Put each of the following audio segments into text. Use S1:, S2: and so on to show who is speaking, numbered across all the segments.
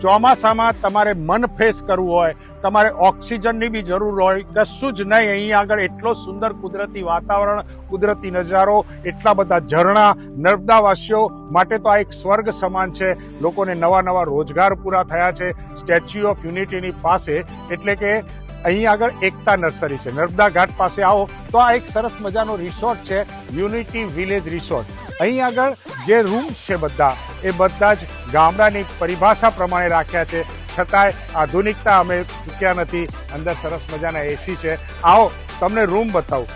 S1: ચોમાસામાં તમારે મન ફ્રેશ કરવું હોય, તમારે ઓક્સિજનની બી જરૂર હોય, કશું જ નહીં. અહીં આગળ એટલો સુંદર કુદરતી વાતાવરણ, કુદરતી નજારો, એટલા બધા ઝરણા, નર્મદાવાસીઓ માટે તો આ એક સ્વર્ગ સમાન છે. લોકોને નવા નવા રોજગાર પૂરા થયા છે. સ્ટેચ્યુ ઓફ યુનિટીની પાસે, એટલે કે અહીં આગળ એકતા નર્સરી છે. નર્મદા ઘાટ પાસે આવો તો આ એક સરસ મજાનો રિસોર્ટ છે, યુનિટી વિલેજ રિસોર્ટ. અહીં આગળ જે રૂમ્સ છે બધા, એ બધા જ ગામડાની પરિભાષા પ્રમાણે રાખ્યા છે. છતાંય આધુનિકતા અમે ચૂક્યા નથી. અંદર સરસ મજાના એસી છે. આવો, તમને રૂમ બતાવું.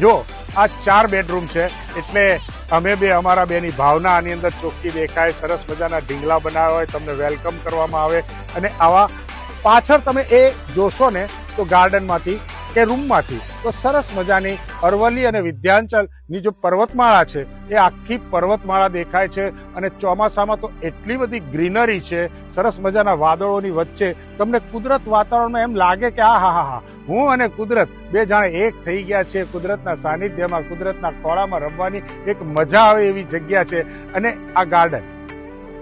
S1: જો, આ ચાર બેડરૂમ છે, એટલે અમે બે, અમારા બેની ભાવના આની અંદર ચોખ્ખી દેખાય, સરસ મજાના ઢીંગલા બનાવ્યા હોય, તમને વેલકમ કરવામાં આવે. અને આવા પાછળ તમે એ જોશો ને તો ગાર્ડનમાંથી કે રૂમમાંથી. તો સરસ મજાની અરવલ્લી અને વિદ્યાંચલની જો પર્વતમાળા છે, એ આખી પર્વતમાળા દેખાય છે અને ચોમાસામાં તો એટલી બધી ગ્રીનરી છે, સરસ મજાના વાદળોની વચ્ચે. તમને કુદરત વાતાવરણમાં એમ લાગે કે આ હા હા હા, હું અને કુદરત બે જાણે એક થઈ ગયા છે. કુદરતના સાનિધ્યમાં, કુદરતના ખોળામાં રમવાની એક મજા આવે એવી જગ્યા છે. અને આ ગાર્ડન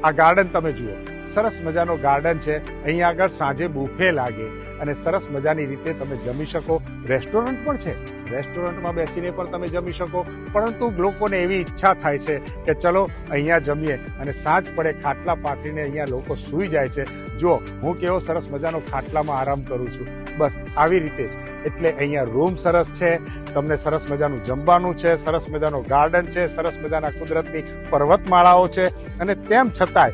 S1: આ ગાર્ડન તમે જુઓ. સરસ મજાનો ગાર્ડન છે. અહીંયા આગળ સાંજે બુફે લાગે. અને સરસ મજાની રીતે તમે જમી શકો. રેસ્ટોરન્ટ પણ છે. રેસ્ટોરન્ટમાં બેસીને પણ તમે જમી શકો. પરંતુ લોકોને એવી ઈચ્છા થાય છે કે ચલો અહીંયા જમીએ. અને સાંજ પડે ખાટલા પાથરીને અહીંયા લોકો સૂઈ જાય છે. જો હું કેવો સરસ મજાનો ખાટલામાં આરામ કરું છું. બસ, આવી રીતે જ. એટલે અહીંયા રૂમ સરસ છે. તમને સરસ મજાનું જમવાનું છે. સરસ મજાનો ગાર્ડન છે. સરસ મજાના કુદરતની પર્વતમાળાઓ છે. અને તેમ છતાંય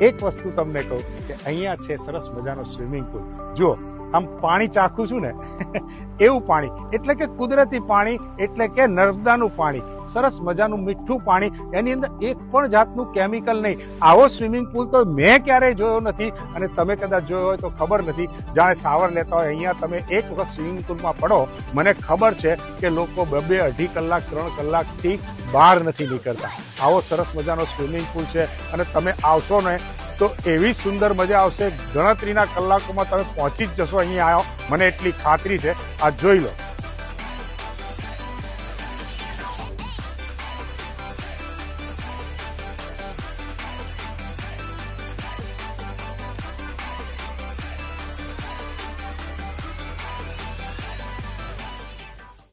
S1: એક વસ્તુ તમને કહું કે અહીંયા છે સરસ મજાનો સ્વિમિંગ પુલ. જુઓ, આમ પાણી ચાખું છું ને, એવું પાણી. એટલે કે કુદરતી પાણી, એટલે કે નર્મદાનું પાણી. સરસ મજાનું મીઠું પાણી. એની અંદર એક પણ જાતનું કેમિકલ નહીં. આવો સ્વિમિંગ પુલ તો મેં ક્યારેય જોયો નથી અને તમે કદાચ જોયો હોય તો ખબર નથી. જાણે સાવર લેતા હોય, અહીંયા તમે એક વખત સ્વિમિંગ પુલમાં પડો, મને ખબર છે કે લોકો બબે અઢી કલાક, ત્રણ કલાકથી બહાર નથી નીકળતા. આવો સરસ મજાનો સ્વિમિંગ પુલ છે અને તમે આવશો ને તો એવી સુંદર મજા આવશે. ગણતરીના કલાકોમાં તમે પહોંચી જ જશો. અહીંયા આવ્યો મને એટલી ખાતરી છે. આ જોઈ લો.